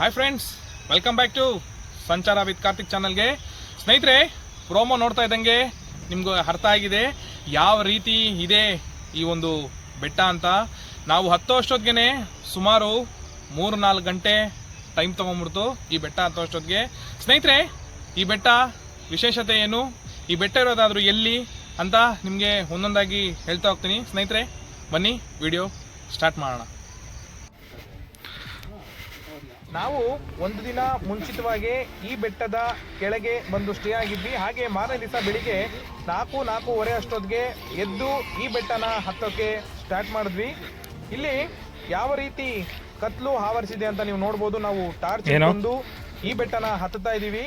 Hi friends welcome back to Sanchara with Karthik ಚಾನಲ್ಗೆ ಸ್ನೇಹಿತರೆ promo ನೋಡ್ತಾ ಇದ್ದಂಗೆ ನಿಮ್ಗೆ ಅರ್ಥ ಆಗಿದೆ ಯಾವ ರೀತಿ ಇದೆ ಈ ಒಂದು ಬೆಟ್ಟ ಅಂತ. ನಾವು ಹತ್ತೋ ಅಷ್ಟೊತ್ತಿಗೆ ಸುಮಾರು ಮೂರು ನಾಲ್ಕು ಗಂಟೆ ಟೈಮ್ ತೊಗೊಂಡ್ಬಿಡ್ತು ಈ ಬೆಟ್ಟ ಹತ್ತೋ ಅಷ್ಟೊತ್ತಿಗೆ ಸ್ನೇಹಿತರೆ, ಈ ಬೆಟ್ಟ ವಿಶೇಷತೆ ಏನು? ಈ ಬೆಟ್ಟ ಇರೋದಾದ್ರೂ ಎಲ್ಲಿ ಅಂತ ನಿಮಗೆ ಒಂದೊಂದಾಗಿ ಹೇಳ್ತಾ ಹೋಗ್ತೀನಿ. ಸ್ನೇಹಿತರೆ, ಬನ್ನಿ ವಿಡಿಯೋ ಸ್ಟಾರ್ಟ್ ಮಾಡೋಣ. ನಾವು ಒಂದು ದಿನ ಮುಂಚಿತವಾಗಿ ಈ ಬೆಟ್ಟದ ಕೆಳಗೆ ಬಂದು ಸ್ಟೇ ಆಗಿದ್ವಿ. ಹಾಗೆ ಮಾರನೇ ದಿವಸ ಬೆಳಿಗ್ಗೆ ನಾಲ್ಕು ನಾಲ್ಕೂವರೆ ಅಷ್ಟೊತ್ತಿಗೆ ಎದ್ದು ಈ ಬೆಟ್ಟನ ಹತ್ತೋಕ್ಕೆ ಸ್ಟಾರ್ಟ್ ಮಾಡಿದ್ವಿ. ಇಲ್ಲಿ ಯಾವ ರೀತಿ ಕತ್ಲು ಆವರಿಸಿದೆ ಅಂತ ನೀವು ನೋಡ್ಬೋದು. ನಾವು ಟಾರ್ಚ್ ಬಂದು ಈ ಬೆಟ್ಟನ ಹತ್ತುತ್ತಾ ಇದ್ದೀವಿ.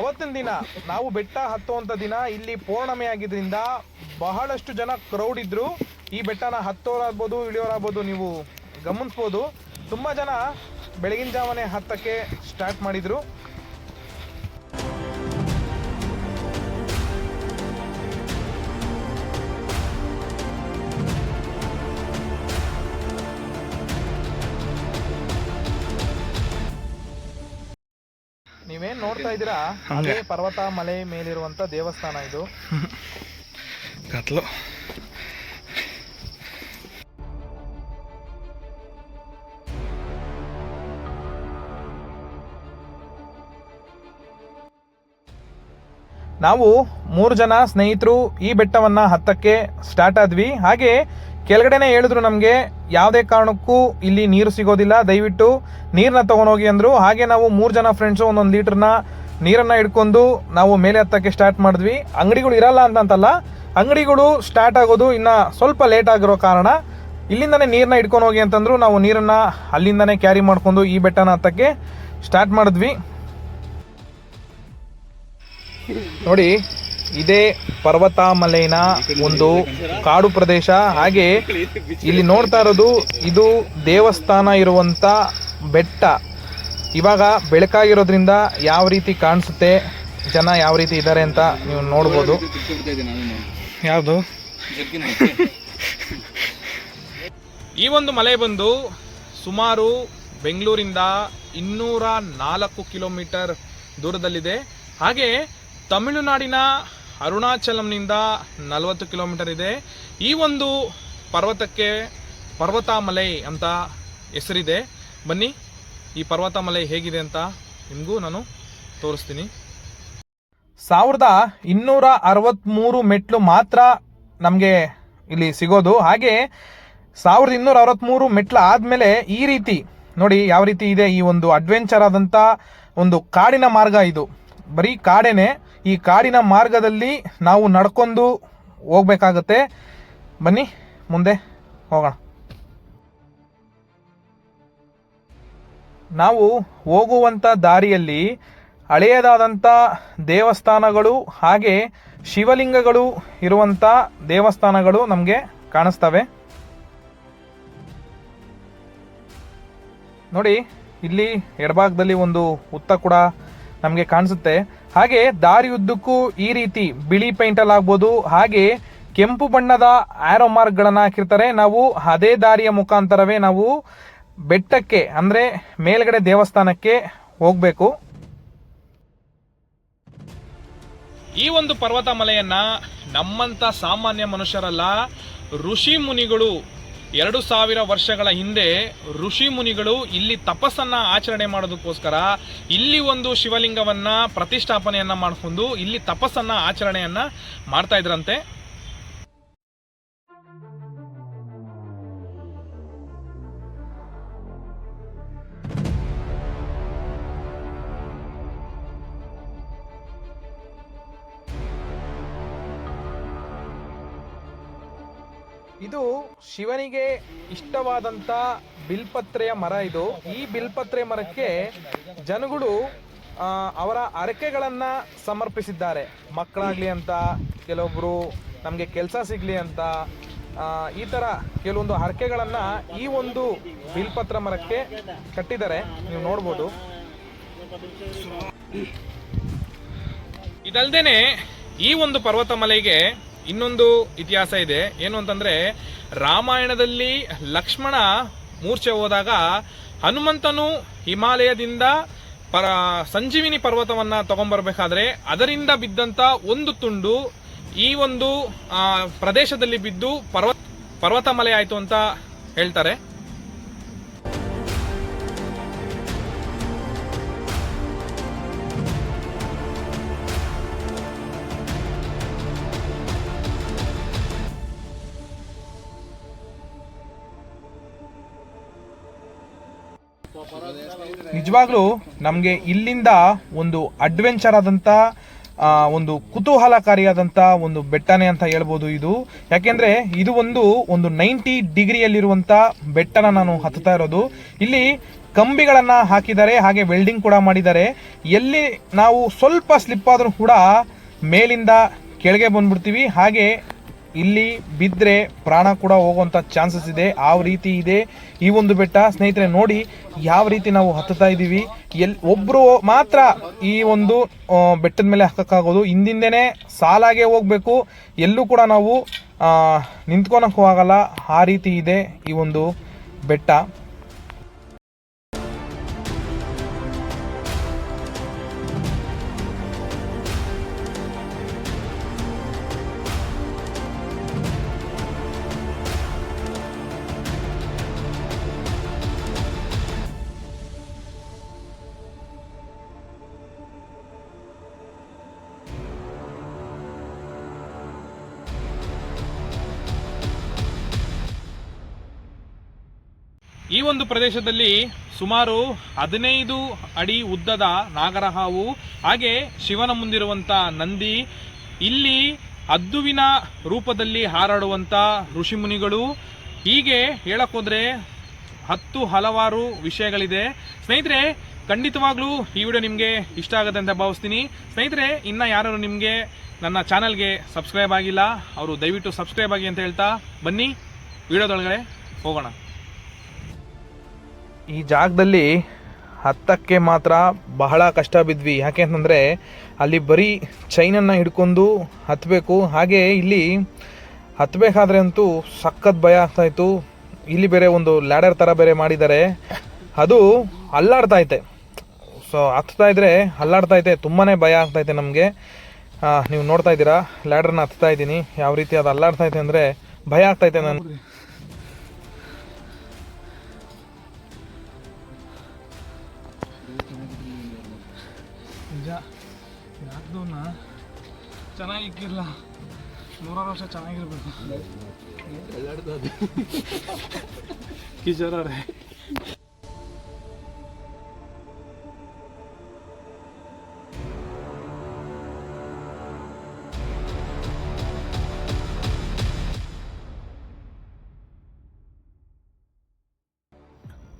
ಅವತ್ತಿನ ದಿನ ನಾವು ಬೆಟ್ಟ ಹತ್ತುವಂತ ದಿನ ಇಲ್ಲಿ ಪೌರ್ಣಮಿ ಆಗಿದ್ರಿಂದ ಬಹಳಷ್ಟು ಜನ ಕ್ರೌಡ್ ಇದ್ರು. ಈ ಬೆಟ್ಟನ ಹತ್ತೋರಾಗ್ಬೋದು ಇಳಿಯೋರಾಗ್ಬೋದು ನೀವು ಗಮನಿಸ್ಬೋದು. ತುಂಬಾ ಜನ ಬೆಳಗಿನ ಜಾವನೆ ಹತ್ತಕ್ಕೆ ಸ್ಟಾರ್ಟ್ ಮಾಡಿದ್ರು. ನೀವೇನ್ ನೋಡ್ತಾ ಇದ್ದೀರಾ? ಅದೇ. ಪರ್ವತ ಮಲೆ ಮೇಲಿರುವಂತ ದೇವಸ್ಥಾನ ಇದು. ಕತ್ಲು. ನಾವು ಮೂರು ಜನ ಸ್ನೇಹಿತರು ಈ ಬೆಟ್ಟವನ್ನ ಹತ್ತಕ್ಕೆ ಸ್ಟಾರ್ಟ್ ಆದ್ವಿ. ಹಾಗೆ ಕೆಳಗಡೆನೆ ಹೇಳಿದ್ರು ನಮಗೆ ಯಾವುದೇ ಕಾರಣಕ್ಕೂ ಇಲ್ಲಿ ನೀರು ಸಿಗೋದಿಲ್ಲ, ದಯವಿಟ್ಟು ನೀರನ್ನ ತಗೊಂಡೋಗಿ ಅಂದ್ರು. ಹಾಗೆ ನಾವು ಮೂರು ಜನ ಫ್ರೆಂಡ್ಸು ಒಂದೊಂದು ಲೀಟ್ರನ್ನ ನೀರನ್ನ ಹಿಡ್ಕೊಂಡು ನಾವು ಮೇಲೆ ಹತ್ತಕ್ಕೆ ಸ್ಟಾರ್ಟ್ ಮಾಡಿದ್ವಿ. ಅಂಗಡಿಗಳು ಇರಲ್ಲ ಅಂತಂತಲ್ಲ, ಅಂಗಡಿಗಳು ಸ್ಟಾರ್ಟ್ ಆಗೋದು ಇನ್ನ ಸ್ವಲ್ಪ ಲೇಟ್ ಆಗಿರೋ ಕಾರಣ. ಇಲ್ಲಿಂದನೇ ನೀರನ್ನ ಹಿಡ್ಕೊಂಡು ಹೋಗಿ ಅಂತಂದ್ರು ನಾವು ನೀರನ್ನ ಅಲ್ಲಿಂದನೇ ಕ್ಯಾರಿ ಮಾಡ್ಕೊಂಡು ಈ ಬೆಟ್ಟನ ಹತ್ತಕ್ಕೆ ಸ್ಟಾರ್ಟ್ ಮಾಡಿದ್ವಿ. ನೋಡಿ, ಇದೇ ಪರ್ವತಾಮಲೆನ ಒಂದು ಕಾಡು ಪ್ರದೇಶ. ಹಾಗೆ ಇಲ್ಲಿ ನೋಡ್ತಾ ಇರೋದು, ಇದು ದೇವಸ್ಥಾನ ಇರುವಂತ ಬೆಟ್ಟ. ಇವಾಗ ಬೆಳಕಾಗಿರೋದ್ರಿಂದ ಯಾವ ರೀತಿ ಕಾಣಿಸುತ್ತೆ, ಜನ ಯಾವ ರೀತಿ ಇದ್ದಾರೆ ಅಂತ ನೀವು ನೋಡ್ಬೋದು. ಯಾವುದು? ಈ ಒಂದು ಮಲೆ ಬಂದು ಸುಮಾರು ಬೆಂಗಳೂರಿಂದ ಇನ್ನೂರ ನಾಲ್ಕು ಕಿಲೋಮೀಟರ್ ದೂರದಲ್ಲಿದೆ. ಹಾಗೆ ತಮಿಳುನಾಡಿನ ಅರುಣಾಚಲಂನಿಂದ ನಲವತ್ತು ಕಿಲೋಮೀಟರ್ ಇದೆ. ಈ ಒಂದು ಪರ್ವತಕ್ಕೆ ಪರ್ವತಮಲೈ ಅಂತ ಹೆಸರಿದೆ. ಬನ್ನಿ, ಈ ಪರ್ವತಮಲೈ ಹೇಗಿದೆ ಅಂತ ನಿಮಗೂ ನಾನು ತೋರಿಸ್ತೀನಿ. ಸಾವಿರದ ಇನ್ನೂರ ಅರವತ್ತ್ಮೂರು ಮೆಟ್ಲು ಮಾತ್ರ ನಮಗೆ ಇಲ್ಲಿ ಸಿಗೋದು. ಹಾಗೆ ಸಾವಿರದ ಇನ್ನೂರ ಅರವತ್ತ್ಮೂರು ಮೆಟ್ಲು ಆದಮೇಲೆ ಈ ರೀತಿ, ನೋಡಿ ಯಾವ ರೀತಿ ಇದೆ ಈ ಒಂದು ಅಡ್ವೆಂಚರ್ ಆದಂಥ ಒಂದು ಕಾಡಿನ ಮಾರ್ಗ ಇದು. ಬರೀ ಕಾಡೇನೆ ಈ ಕಾಡಿನ ಮಾರ್ಗದಲ್ಲಿ ನಾವು ನಡ್ಕೊಂಡು ಹೋಗ್ಬೇಕಾಗತ್ತೆ. ಬನ್ನಿ, ಮುಂದೆ ಹೋಗೋಣ. ನಾವು ಹೋಗುವಂಥ ದಾರಿಯಲ್ಲಿ ಹಳೆಯದಾದಂಥ ದೇವಸ್ಥಾನಗಳು ಹಾಗೆ ಶಿವಲಿಂಗಗಳು ಇರುವಂಥ ದೇವಸ್ಥಾನಗಳು ನಮಗೆ ಕಾಣಿಸ್ತವೆ. ನೋಡಿ, ಇಲ್ಲಿ ಎಡಭಾಗದಲ್ಲಿ ಒಂದು ಹುತ್ತ ಕೂಡ ನಮಗೆ ಕಾಣಿಸುತ್ತೆ. ಹಾಗೆ ದಾರಿ ಉದ್ದಕ್ಕೂ ಈ ರೀತಿ ಬಿಳಿ ಪೈಂಟಲ್ ಆಗ್ಬೋದು ಹಾಗೆ ಕೆಂಪು ಬಣ್ಣದ ಆರೋ ಮಾರ್ಕ್ಗಳನ್ನು ಹಾಕಿರ್ತಾರೆ. ನಾವು ಅದೇ ದಾರಿಯ ಮುಖಾಂತರವೇ ನಾವು ಬೆಟ್ಟಕ್ಕೆ ಅಂದ್ರೆ ಮೇಲ್ಗಡೆ ದೇವಸ್ಥಾನಕ್ಕೆ ಹೋಗ್ಬೇಕು. ಈ ಒಂದು ಪರ್ವತ ಮಲೆಯನ್ನ ನಮ್ಮಂತ ಸಾಮಾನ್ಯ ಮನುಷ್ಯರಲ್ಲ ಋಷಿ ಮುನಿಗಳು ಎರಡು ಸಾವಿರ ವರ್ಷಗಳ ಹಿಂದೆ ಋಷಿ ಮುನಿಗಳು ಇಲ್ಲಿ ತಪಸ್ಸನ್ನ ಆಚರಣೆ ಮಾಡೋದಕ್ಕೋಸ್ಕರ ಇಲ್ಲಿ ಒಂದು ಶಿವಲಿಂಗವನ್ನ ಪ್ರತಿಷ್ಠಾಪನೆಯನ್ನ ಮಾಡ್ಕೊಂಡು ಇಲ್ಲಿ ತಪಸ್ಸನ್ನ ಆಚರಣೆಯನ್ನ ಮಾಡ್ತಾ ಇದ್ರಂತೆ. ಇದು ಶಿವನಿಗೆ ಇಷ್ಟವಾದಂತ ಬಿಲ್ಪತ್ರೆಯ ಮರ ಇದು. ಈ ಬಿಲ್ಪತ್ರೆ ಮರಕ್ಕೆ ಜನಗಳು ಅವರ ಅರಕೆಗಳನ್ನ ಸಮರ್ಪಿಸಿದ್ದಾರೆ. ಮಕ್ಕಳಾಗ್ಲಿ ಅಂತ, ಕೆಲವೊಬ್ರು ನಮಗೆ ಕೆಲಸ ಸಿಗ್ಲಿ ಅಂತ ಈ ತರ ಕೆಲವೊಂದು ಹರಕೆಗಳನ್ನ ಈ ಒಂದು ಬಿಲ್ಪತ್ರ ಮರಕ್ಕೆ ಕಟ್ಟಿದ್ದಾರೆ. ನೀವು ನೋಡ್ಬೋದು. ಇದಲ್ದೇನೆ ಈ ಒಂದು ಪರ್ವತಮಲೆಗೆ ಇನ್ನೊಂದು ಇತಿಹಾಸ ಇದೆ. ಏನು ಅಂತಂದ್ರೆ, ರಾಮಾಯಣದಲ್ಲಿ ಲಕ್ಷ್ಮಣ ಮೂರ್ಛೆ ಹೋದಾಗ ಹನುಮಂತನು ಹಿಮಾಲಯದಿಂದ ಪರ, ಸಂಜೀವಿನಿ ಪರ್ವತವನ್ನ ತಗೊಂಡ್ಬರ್ಬೇಕಾದ್ರೆ ಅದರಿಂದ ಬಿದ್ದಂತ ಒಂದು ತುಂಡು ಈ ಒಂದು ಪ್ರದೇಶದಲ್ಲಿ ಬಿದ್ದು ಪರ್ವತ ಮಲೆ ಆಯ್ತು ಅಂತ ಹೇಳ್ತಾರೆ. ನಿಜವಾಗ್ಲೂ ನಮಗೆ ಇಲ್ಲಿಂದ ಒಂದು ಅಡ್ವೆಂಚರ್ ಆದಂಥ ಒಂದು ಕುತೂಹಲಕಾರಿಯಾದಂಥ ಒಂದು ಬೆಟ್ಟನೇ ಅಂತ ಹೇಳ್ಬೋದು ಇದು. ಯಾಕೆಂದ್ರೆ ಇದು ಒಂದು ಒಂದು ನೈಂಟಿ ಡಿಗ್ರಿಯಲ್ಲಿರುವಂಥ ಬೆಟ್ಟನ ನಾನು ಹತ್ತುತ್ತಾ ಇರೋದು. ಇಲ್ಲಿ ಕಂಬಿಗಳನ್ನು ಹಾಕಿದ್ದಾರೆ, ಹಾಗೆ ವೆಲ್ಡಿಂಗ್ ಕೂಡ ಮಾಡಿದ್ದಾರೆ. ಎಲ್ಲಿ ನಾವು ಸ್ವಲ್ಪ ಸ್ಲಿಪ್ ಆದರೂ ಕೂಡ ಮೇಲಿಂದ ಕೆಳಗೆ ಬಂದ್ಬಿಡ್ತೀವಿ. ಹಾಗೆ ಇಲ್ಲಿ ಬಿದ್ದರೆ ಪ್ರಾಣ ಕೂಡ ಹೋಗುವಂಥ ಚಾನ್ಸಸ್ ಇದೆ, ಆ ರೀತಿ ಇದೆ. ಈ ಒಂದು ಬೆಟ್ಟ, ಸ್ನೇಹಿತರೆ, ನೋಡಿ ಯಾವ ರೀತಿ ನಾವು ಹತ್ತುತ್ತಾ ಇದ್ದೀವಿ. ಎಲ್ ಒಬ್ಬರು ಮಾತ್ರ ಈ ಒಂದು ಬೆಟ್ಟದ ಮೇಲೆ ಹಾಕೋಕ್ಕಾಗೋದು ಹಿಂದಿಂದೇ ಸಾಲಾಗೆ ಹೋಗಬೇಕು. ಎಲ್ಲೂ ಕೂಡ ನಾವು ನಿಂತ್ಕೊಳಕ್ಕೂ ಆಗಲ್ಲ. ಆ ರೀತಿ ಇದೆ ಈ ಒಂದು ಬೆಟ್ಟ. ಈ ಒಂದು ಪ್ರದೇಶದಲ್ಲಿ ಸುಮಾರು ಹದಿನೈದು ಅಡಿ ಉದ್ದದ ನಾಗರಹಾವು, ಹಾಗೆ ಶಿವನ ಮುಂದಿರುವಂಥ ನಂದಿ, ಇಲ್ಲಿ ಅದ್ದುವಿನ ರೂಪದಲ್ಲಿ ಹಾರಾಡುವಂಥ ಋಷಿಮುನಿಗಳು. ಹೀಗೆ ಹೇಳಕ್ಕೋದ್ರೆ ಹತ್ತು ಹಲವಾರು ವಿಷಯಗಳಿದೆ. ಸ್ನೇಹಿತರೆ, ಖಂಡಿತವಾಗ್ಲೂ ಈ ವಿಡಿಯೋ ನಿಮಗೆ ಇಷ್ಟ ಆಗುತ್ತೆ ಅಂತ ಭಾವಿಸ್ತೀನಿ. ಸ್ನೇಹಿತರೆ, ಇನ್ನು ಯಾರು ನಿಮಗೆ ನನ್ನ ಚಾನಲ್ಗೆ ಸಬ್ಸ್ಕ್ರೈಬ್ ಆಗಿಲ್ಲ, ಅವರು ದಯವಿಟ್ಟು ಸಬ್ಸ್ಕ್ರೈಬ್ ಆಗಿ ಅಂತ ಹೇಳ್ತಾ ಬನ್ನಿ. ವಿಡಿಯೋದೊಳಗಡೆ ಹೋಗೋಣ. ಈ ಜಾಗದಲ್ಲಿ ಹತ್ತಕ್ಕೆ ಮಾತ್ರ ಬಹಳ ಕಷ್ಟ ಬಿದ್ವಿ. ಯಾಕೆ ಅಂತಂದರೆ ಅಲ್ಲಿ ಬರೀ ಚೈನನ್ನು ಹಿಡ್ಕೊಂಡು ಹತ್ತಬೇಕು ಹಾಗೆ ಇಲ್ಲಿ ಹತ್ತಬೇಕಾದ್ರೆ ಅಂತೂ ಸಖತ್ ಭಯ ಆಗ್ತಾಯಿತ್ತು ಇಲ್ಲಿ ಬೇರೆ ಒಂದು ಲ್ಯಾಡರ್ ಥರ ಬೇರೆ ಮಾಡಿದ್ದಾರೆ. ಅದು ಅಲ್ಲಾಡ್ತಾ ಐತೆ. ಸೊ ಹತ್ತಾ ಇದ್ರೆ ಅಲ್ಲಾಡ್ತಾ ಐತೆ. ತುಂಬಾ ಭಯ ಆಗ್ತೈತೆ ನಮಗೆ. ನೀವು ನೋಡ್ತಾ ಇದ್ದೀರಾ? ಲ್ಯಾಡರ್ನ ಹತ್ತಾ ಇದ್ದೀನಿ. ಯಾವ ರೀತಿ ಅದು ಅಲ್ಲಾಡ್ತಾ ಐತೆ ಅಂದರೆ ಭಯ ಆಗ್ತೈತೆ ನಾನು ಯಾಕ್ದವನ್ನ ಚೆನ್ನಾಗಿಕ್ಕಿರಲ್ಲ ನೂರಾರು ವರ್ಷ ಚೆನ್ನಾಗಿರ್ಬೇಕು. ಕಿಶೋರವ್ರೆ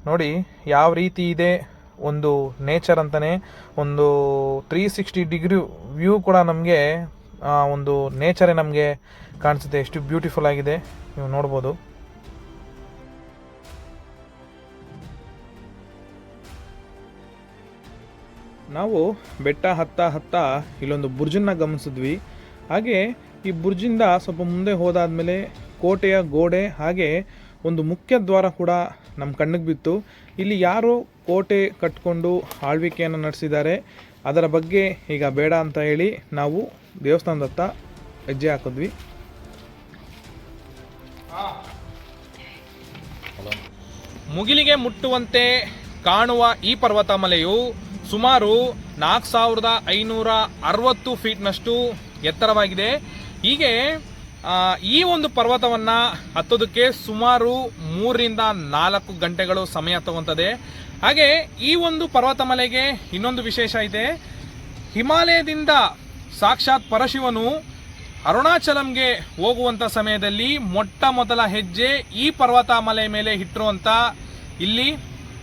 ನೋಡಿ ಯಾವ ರೀತಿ ಇದೆ ಒಂದು ನೇಚರ್ ಅಂತಾನೆ ಒಂದು ತ್ರೀ ಸಿಕ್ಸ್ಟಿ ಡಿಗ್ರಿ ವ್ಯೂ ಕೂಡ ನಮಗೆ ಒಂದು ನೇಚರೇ ನಮಗೆ ಕಾಣಿಸುತ್ತೆ. ಎಷ್ಟು ಬ್ಯೂಟಿಫುಲ್ ಆಗಿದೆ. ನೀವು ನೋಡ್ಬೋದು. ನಾವು ಬೆಟ್ಟ ಹತ್ತ ಹತ್ತ ಇಲ್ಲೊಂದು ಬುರ್ಜನ್ನ ಗಮನಿಸಿದ್ವಿ. ಹಾಗೆ ಈ ಬುರ್ಜಿಂದ ಸ್ವಲ್ಪ ಮುಂದೆ ಹೋದಾದ ಮೇಲೆ ಕೋಟೆಯ ಗೋಡೆ, ಹಾಗೆ ಒಂದು ಮುಖ್ಯ ದ್ವಾರ ಕೂಡ ನಮ್ಮ ಕಣ್ಣಿಗೆ ಬಿತ್ತು. ಇಲ್ಲಿ ಯಾರು ಕೋಟೆ ಕಟ್ಕೊಂಡು ಆಳ್ವಿಕೆಯನ್ನು ನಡೆಸಿದ್ದಾರೆ. ಅದರ ಬಗ್ಗೆ ಈಗ ಬೇಡ ಅಂತ ಹೇಳಿ ನಾವು ದೇವಸ್ಥಾನದತ್ತ ಹೆಜ್ಜೆ ಹಾಕಿದ್ವಿ. ಮುಗಿಲಿಗೆ ಮುಟ್ಟುವಂತೆ ಕಾಣುವ ಈ ಪರ್ವತಮಲೆಯು ಸುಮಾರು ನಾಲ್ಕು ಸಾವಿರದ ಐನೂರ ಅರವತ್ತು ಫೀಟ್ನಷ್ಟು ಎತ್ತರವಾಗಿದೆ. ಹೀಗೆ ಈ ಒಂದು ಪರ್ವತವನ್ನ ಹತ್ತೋದಕ್ಕೆ ಸುಮಾರು ಮೂರರಿಂದ ನಾಲ್ಕು ಗಂಟೆಗಳು ಸಮಯ ತಗೊಂತದೆ. ಹಾಗೆ ಈ ಒಂದು ಪರ್ವತಮಲೆಗೆ ಇನ್ನೊಂದು ವಿಶೇಷ ಇದೆ. ಹಿಮಾಲಯದಿಂದ ಸಾಕ್ಷಾತ್ ಪರಶಿವನು ಅರುಣಾಚಲಂಗೆ ಹೋಗುವಂತ ಸಮಯದಲ್ಲಿ ಮೊಟ್ಟ ಮೊದಲ ಹೆಜ್ಜೆ ಈ ಪರ್ವತ ಮಲೆ ಮೇಲೆ ಅಂತ ಇಲ್ಲಿ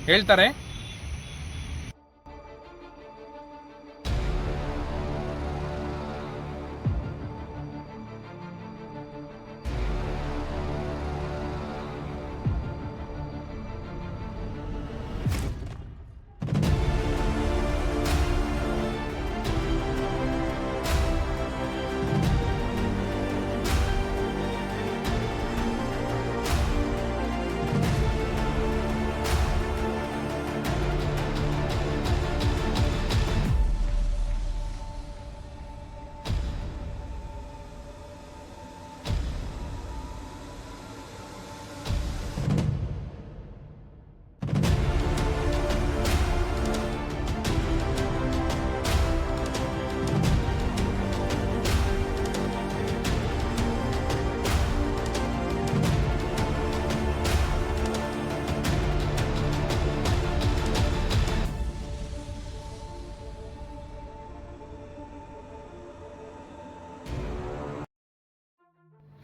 ಹೇಳ್ತಾರೆ.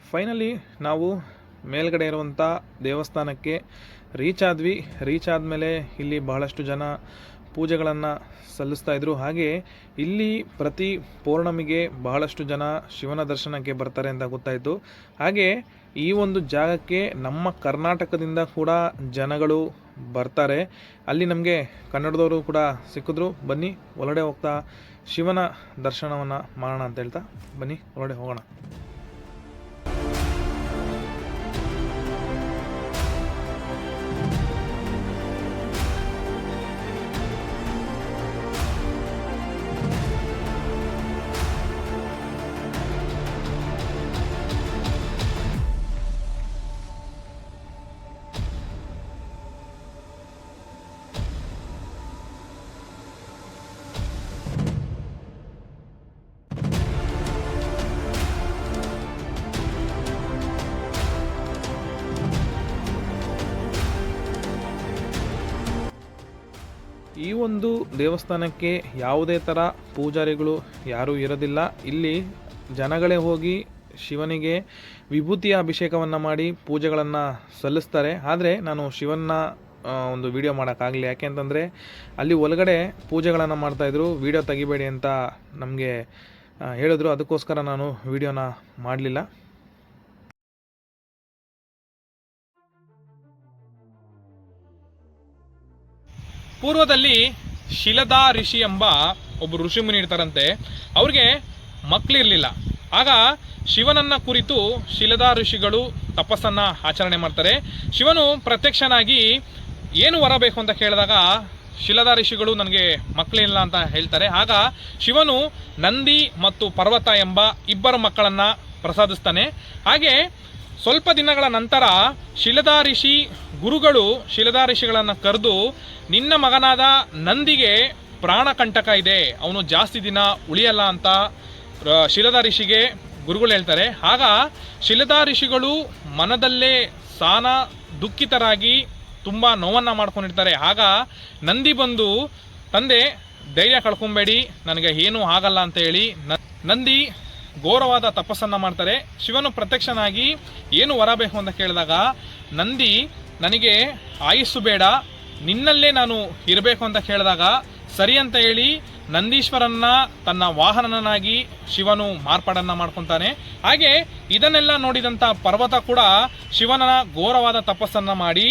ಫೈನಲಿ ನಾವು ಮೇಲ್ಗಡೆ ಇರುವಂಥ ದೇವಸ್ಥಾನಕ್ಕೆ ರೀಚ್ ಆದ್ವಿ. ರೀಚ್ ಆದಮೇಲೆ ಇಲ್ಲಿ ಬಹಳಷ್ಟು ಜನ ಪೂಜೆಗಳನ್ನು ಸಲ್ಲಿಸ್ತಾ ಇದ್ರು. ಹಾಗೆ ಇಲ್ಲಿ ಪ್ರತಿ ಪೌರ್ಣಮಿಗೆ ಬಹಳಷ್ಟು ಜನ ಶಿವನ ದರ್ಶನಕ್ಕೆ ಬರ್ತಾರೆ ಅಂತ ಗೊತ್ತಾಯಿತು. ಹಾಗೆ ಈ ಒಂದು ಜಾಗಕ್ಕೆ ನಮ್ಮ ಕರ್ನಾಟಕದಿಂದ ಕೂಡ ಜನಗಳು ಬರ್ತಾರೆ. ಅಲ್ಲಿ ನಮಗೆ ಕನ್ನಡದವರು ಕೂಡ ಸಿಕ್ಕಿದ್ರು. ಬನ್ನಿ, ಒಳಗಡೆ ಹೋಗ್ತಾ ಶಿವನ ದರ್ಶನವನ್ನು ಮಾಡೋಣ ಅಂತ ಹೇಳ್ತಾ ಬನ್ನಿ, ಒಳಗಡೆ ಹೋಗೋಣ. ಒಂದು ದೇವಸ್ಥಾನಕ್ಕೆ ಯಾವುದೇ ಥರ ಪೂಜಾರಿಗಳು ಯಾರೂ ಇರೋದಿಲ್ಲ. ಇಲ್ಲಿ ಜನಗಳೇ ಹೋಗಿ ಶಿವನಿಗೆ ವಿಭೂತಿಯ ಅಭಿಷೇಕವನ್ನು ಮಾಡಿ ಪೂಜೆಗಳನ್ನು ಸಲ್ಲಿಸ್ತಾರೆ. ಆದರೆ ನಾನು ಶಿವನ್ನ ಒಂದು ವಿಡಿಯೋ ಮಾಡೋಕ್ಕಾಗಲಿ ಯಾಕೆ ಅಂತಂದರೆ ಅಲ್ಲಿ ಒಳಗಡೆ ಪೂಜೆಗಳನ್ನು ಮಾಡ್ತಾಯಿದ್ರು ವಿಡಿಯೋ ತೆಗಿಬೇಡಿ ಅಂತ ನಮಗೆ ಹೇಳಿದ್ರು. ಅದಕ್ಕೋಸ್ಕರ ನಾನು ವಿಡಿಯೋನ ಮಾಡಲಿಲ್ಲ. ಪೂರ್ವದಲ್ಲಿ ಶಿಲದಾ ಋಷಿ ಎಂಬ ಒಬ್ಬ ಋಷಿ ಮುನಿ ಇರ್ತಾರಂತೆ. ಅವ್ರಿಗೆ ಮಕ್ಕಳಿರಲಿಲ್ಲ ಆಗ ಶಿವನನ್ನ ಕುರಿತು ಶಿಲದಾ ಋಷಿಗಳು ತಪಸ್ಸನ್ನ ಆಚರಣೆ ಮಾಡ್ತಾರೆ. ಶಿವನು ಪ್ರತ್ಯಕ್ಷನಾಗಿ ಏನು ವರ ಬೇಕು ಅಂತ ಕೇಳಿದಾಗ ಶಿಲದ ಋಷಿಗಳು ನನಗೆ ಮಕ್ಕಳಿಲ್ಲ ಅಂತ ಹೇಳ್ತಾರೆ. ಆಗ ಶಿವನು ನಂದಿ ಮತ್ತು ಪರ್ವತ ಎಂಬ ಇಬ್ಬರು ಮಕ್ಕಳನ್ನು ಪ್ರಸಾದಿಸ್ತಾನೆ. ಹಾಗೆ ಸ್ವಲ್ಪ ದಿನಗಳ ನಂತರ ಶಿಲದಾ ಋಷಿ ಗುರುಗಳು ಶಿಲದಾ ಋಷಿಗಳನ್ನು ಕರೆದು, ನಿನ್ನ ಮಗನಾದ ನಂದಿಗೆ ಪ್ರಾಣಕಂಟಕ ಇದೆ, ಅವನು ಜಾಸ್ತಿ ದಿನ ಉಳಿಯಲ್ಲ ಅಂತ ಶಿಲದಾ ಋಷಿಗೆ ಗುರುಗಳು ಹೇಳ್ತಾರೆ. ಆಗ ಶಿಲದಾ ಋಷಿಗಳು ಮನದಲ್ಲೇ ಸಾನ ದುಃಖಿತರಾಗಿ ತುಂಬ ನೋವನ್ನು ಮಾಡ್ಕೊಂಡಿರ್ತಾರೆ. ಆಗ ನಂದಿ ಬಂದು, ತಂದೆ, ಧೈರ್ಯ ಕಳ್ಕೊಬೇಡಿ, ನನಗೆ ಏನೂ ಆಗಲ್ಲ ಅಂತ ಹೇಳಿ ನಂದಿ ಘೋರವಾದ ತಪಸ್ಸನ್ನು ಮಾಡ್ತಾರೆ. ಶಿವನು ಪ್ರತ್ಯಕ್ಷನಾಗಿ, ಏನು ವರಬೇಕು? ಅಂತ ಕೇಳಿದಾಗ, ನಂದಿ ನನಗೆ ಆಯಸ್ಸು ಬೇಡ, ನಿನ್ನಲ್ಲೇ ನಾನು ಇರಬೇಕು ಅಂತ ಕೇಳಿದಾಗ ಸರಿ ಅಂತ ಹೇಳಿ ನಂದೀಶ್ವರನ್ನ, ತನ್ನ ವಾಹನನಾಗಿ ಶಿವನು ಮಾರ್ಪಾಡನ್ನ ಮಾಡ್ಕೊತಾನೆ. ಹಾಗೆ ಇದನ್ನೆಲ್ಲ ನೋಡಿದಂಥ ಪರ್ವತ ಕೂಡ ಶಿವನ ಘೋರವಾದ ತಪಸ್ಸನ್ನ ಮಾಡಿ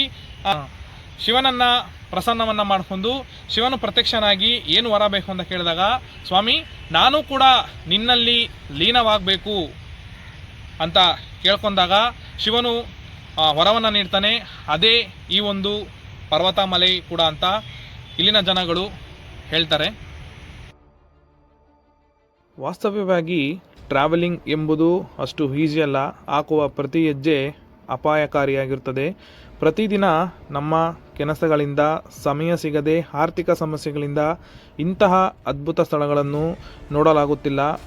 ಶಿವನನ್ನ ಪ್ರಸನ್ನವನ್ನ ಮಾಡಿಕೊಂಡು ಶಿವನು ಪ್ರತ್ಯಕ್ಷನಾಗಿ ಏನು ವರಬೇಕು ಅಂತ ಕೇಳಿದಾಗ, ಸ್ವಾಮಿ, ನಾನು ಕೂಡ ನಿನ್ನಲ್ಲಿ ಲೀನವಾಗಬೇಕು ಅಂತ ಕೇಳ್ಕೊಂಡಾಗ ಶಿವನು ವರವನ್ನು ನೀಡ್ತಾನೆ. ಅದೇ ಈ ಒಂದು ಪರ್ವತ ಮಲೆ ಕೂಡ ಅಂತ ಇಲ್ಲಿನ ಜನಗಳು ಹೇಳ್ತಾರೆ. ವಾಸ್ತವ್ಯವಾಗಿ ಟ್ರಾವೆಲಿಂಗ್ ಎಂಬುದು ಅಷ್ಟು ಈಸಿ ಅಲ್ಲ. ಹಾಕುವ ಪ್ರತಿ ಹೆಜ್ಜೆ ಅಪಾಯಕಾರಿಯಾಗಿರುತ್ತದೆ ಪ್ರತಿದಿನ ನಮ್ಮ ಕೆಲಸಗಳಿಂದ ಸಮಯ ಸಿಗದೆ ಆರ್ಥಿಕ ಸಮಸ್ಯೆಗಳಿಂದ ಇಂತಹ ಅದ್ಭುತ ಸ್ಥಳಗಳನ್ನು ನೋಡಲಾಗುತ್ತಿಲ್ಲ.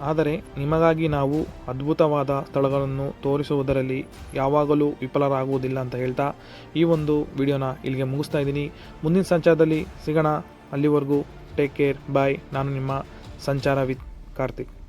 ಆದರೆ ನಿಮಗಾಗಿ ನಾವು ಅದ್ಭುತವಾದ ಸ್ಥಳಗಳನ್ನು ತೋರಿಸುವುದರಲ್ಲಿ ಯಾವಾಗಲೂ ವಿಫಲರಾಗುವುದಿಲ್ಲ ಅಂತ ಹೇಳ್ತಾ ಈ ಒಂದು ವಿಡಿಯೋನ ಇಲ್ಲಿಗೆ ಮುಗಿಸ್ತಾ ಇದ್ದೀನಿ. ಮುಂದಿನ ಸಂಚಾರದಲ್ಲಿ ಸಿಗೋಣ. ಅಲ್ಲಿವರೆಗೂ ಟೇಕ್ ಕೇರ್. ಬಾಯ್. ನಾನು ನಿಮ್ಮ ಸಂಚಾರ ವಿತ್ ಕಾರ್ತಿಕ್.